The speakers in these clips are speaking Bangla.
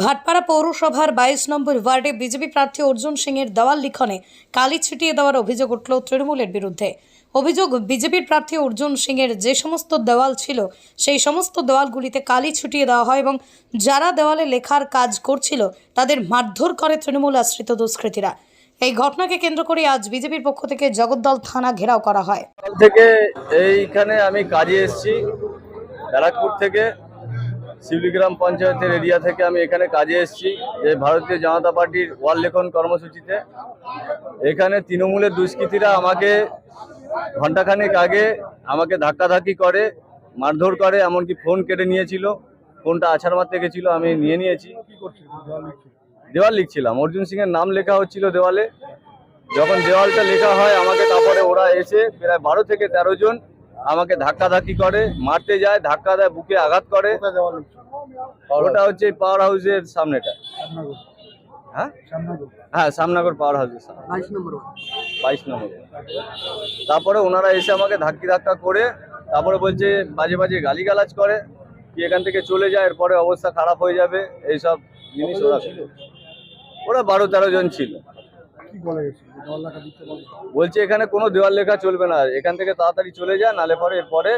ভাটপাড়া পৌরসভার বাইশ নম্বর ওয়ার্ডে বিজেপি প্রার্থী অর্জুন সিং এর দেওয়াল লিখনে কালি ছিটিয়ে দেওয়ার অভিযোগ উঠল তৃণমূলের বিরুদ্ধে। অভিযোগ, বিজেপির প্রার্থী অর্জুন সিং এর যে সমস্ত দেওয়াল ছিল, সেই সমস্ত দেওয়ালগুলিতে কালি ছুটিয়ে দেওয়া হয় এবং যারা দেওয়ালে লেখার কাজ করছিল, তাদের মারধর করে তৃণমূল আশ্রিত দুষ্কৃতীরা। এই ঘটনাকে কেন্দ্র করে আজ বিজেপির পক্ষ থেকে জগদ্দল থানা ঘেরাও করা হয়। থেকে এইখানে আমি কাজে এসেছি, ব্যারাকপুর থেকে। শিবলিগ্রাম পঞ্চায়েতের এরিয়া থেকে আমি এখানে কাজে এসেছি, যে ভারতীয় জনতা পার্টির ওয়াল লেখন কর্মসূচিতে। এখানে তৃণমূলের দুষ্কৃতীরা আমাকে ঘন্টাখানেক আগে আমাকে ধাক্কাধাক্কি করে, মারধর করে, এমনকি ফোন কেটে নিয়েছিল। ফোনটা আছাড় মারতে গেছিল, আমি নিয়ে নিয়েছি। দেওয়াল লিখছিলাম। অর্জুন সিংয়ের নাম লেখা হচ্ছিল দেওয়ালে। যখন দেওয়ালটা লেখা হয়, আমাকে তারপরে ওরা এসে প্রায় বারো থেকে তেরো জন আমাকে ধাক্কাধাক্কি করে মারতে যায় ধাক্কা দেয় বুকে আঘাত করে। ওটা হচ্ছে পাওয়ার হাউসের সামনেটা। হ্যাঁ? হ্যাঁ সামনাগর পাওয়ার হাউসের সামনে। বাইশ নম্বর তারপরে ওনারা এসে আমাকে ধাক্কি ধাক্কা করে তারপরে বলছে বাজে বাজে গালিগালাজ করে কি এখান থেকে চলে যায় এরপরে অবস্থা খারাপ হয়ে যাবে এইসব জিনিস ওরা ওরা বারো তেরো জন ছিল। কি বলে গেছে? জল লাগা দিতে বলে বলছে এখানে কোনো দেওয়াল লেখা চলবে না। এখান থেকে তাড়াতাড়ি চলে যায় নালে পরে এরপরে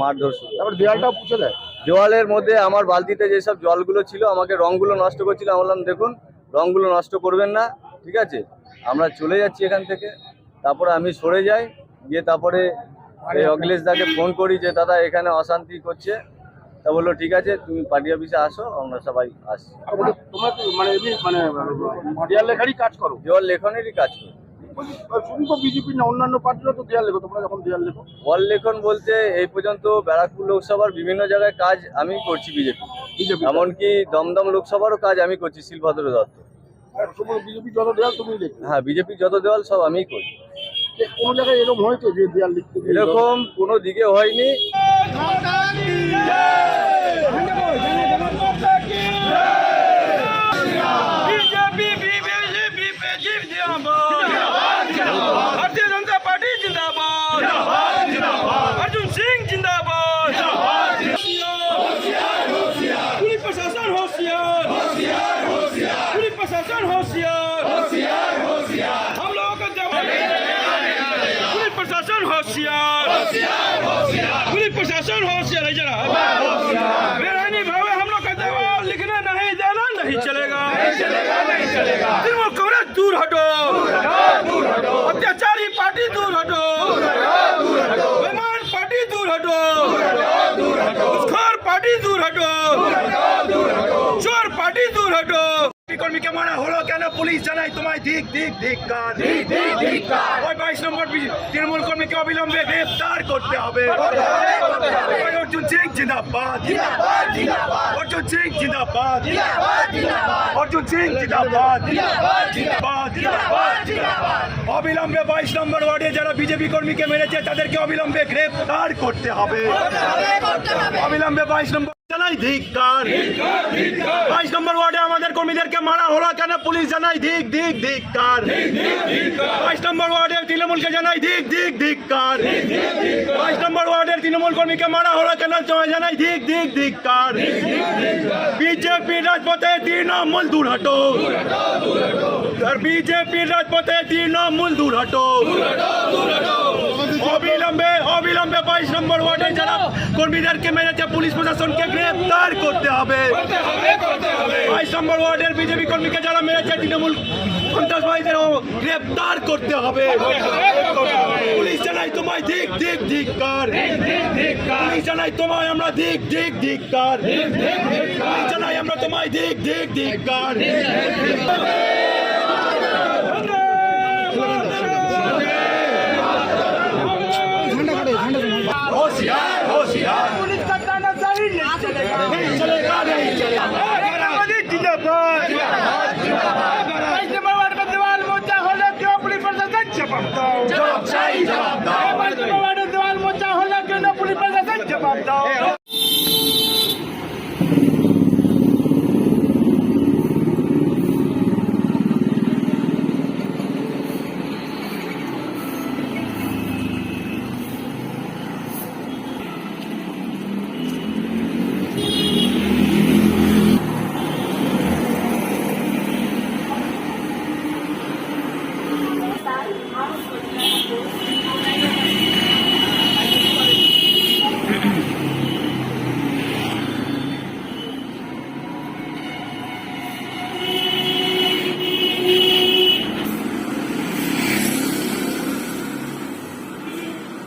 মারধর শুরু তারপর দেয়ালটাও পুছে দেয় দেওয়ালের মধ্যে আমার বালতিতে যেসব জলগুলো ছিল আমাকে রংগুলো নষ্ট করছিল আমি বললাম দেখুন রংগুলো নষ্ট করবেন না ঠিক আছে? আমরা চলে যাচ্ছি এখান থেকে। তারপরে আমি সরে যাই গিয়ে তারপরে এই অখিলেশ দাকে ফোন করি যে দাদা এখানে অশান্তি করছে। তা বলল ঠিক আছে তুমি পার্টি অফিসে আসো আমরা সবাই আসছি। আর বলে মানে মানে দেয়াল লেখারই কাজ করো? দেওয়াল লেখনেরই কাজ করি। বলছি, শুধু তো বিজেপি না অন্যান্য পার্টিরও তো দেয়াল লেখো তোমরা যখন দেয়াল লেখো? ওয়াল লেখন বলতে এই পর্যন্ত ব্যারাকপুর লোকসভার বিভিন্ন জায়গায় কাজ আমি করছি বিজেপি বিজেপি এমনকি দমদম লোকসভারও কাজ আমি করছি শিলভদ্র দত্ত। আর বিজেপি যত দেয়াল তুমি লেখো। হ্যাঁ বিজেপি যত দেওয়াল সব আমিই করি। যে কোনো জায়গায় এরকম হয়েছে যে দেয়াল লিখতে এরকম কোনো দিকে হয়নি। प्रशासन होशियार। होशियार होशियार। हम लोगों का जवाब पुलिस प्रशासन होशियार। पुलिस प्रशासन होशियार। है जरा मेरा नहीं भावे हम लोग का जवाब लिखना नहीं देना नहीं चलेगा। तृणमूल कांग्रेस दूर हटो। अत्याचारी पार्टी दूर हटो। কর্মীকে মারা হলো কেন? পুলিশ জানাই তোমায় দিক দিক ধিক্কার ওই বাইশ নম্বর তৃণমূল কর্মীকে অবিলম্বে গ্রেফতার করতে হবে। অর্জুন সিং জিন্দাবাদ। অর্জুন সিং জিন্দাবাদ। অর্জুন সিং জিন্দাবাদ। অবিলম্বে বাইশ নম্বর ওয়ার্ডে যারা বিজেপি কর্মীকে মেরেছে তাদেরকে অবিলম্বে গ্রেফতার করতে হবে। অবিলম্বে বাইশ নম্বর জানাই নম্বর ওয়ার্ডে আমাদের কর্মীদেরকে মারা হলো পুলিশ জানাই দিক দিক ধিক্কার। বাইশ নম্বর ওয়ার্ডের তৃণমূলকে জানাই দিক দিক ধিক্কার। বাইশ নম্বর ওয়ার্ডের তৃণমূল কর্মীকে মারা হলো কেন? জানাই দিক দিক ধিক্কার। বিজেপি রাজপথে তৃণমূল দূর হটো আর বিজেপির রাজপথে তৃণমূল দূর হটো অবিলম্বে অবিলম্বে বাইশ নম্বর ওয়ার্ডে যারা কর্মীদেরকে মেরেছে পুলিশ প্রশাসনকে গ্রেফতার করতে হবে। বাইশ নম্বর ওয়ার্ডের বিজেপি কর্মীকে যারা মেরেছে তৃণমূল সন্ত্রাসবাদীদের গ্রেফতার করতে হবে। পুলিশ জানাই তোমায় দিক দিক ধিক্কার পুলিশ জানাই তোমায় আমরা দিক দিক ধিক্কার পুলিশ জানাই আমরা তোমায় দিক দিক ধিক্কার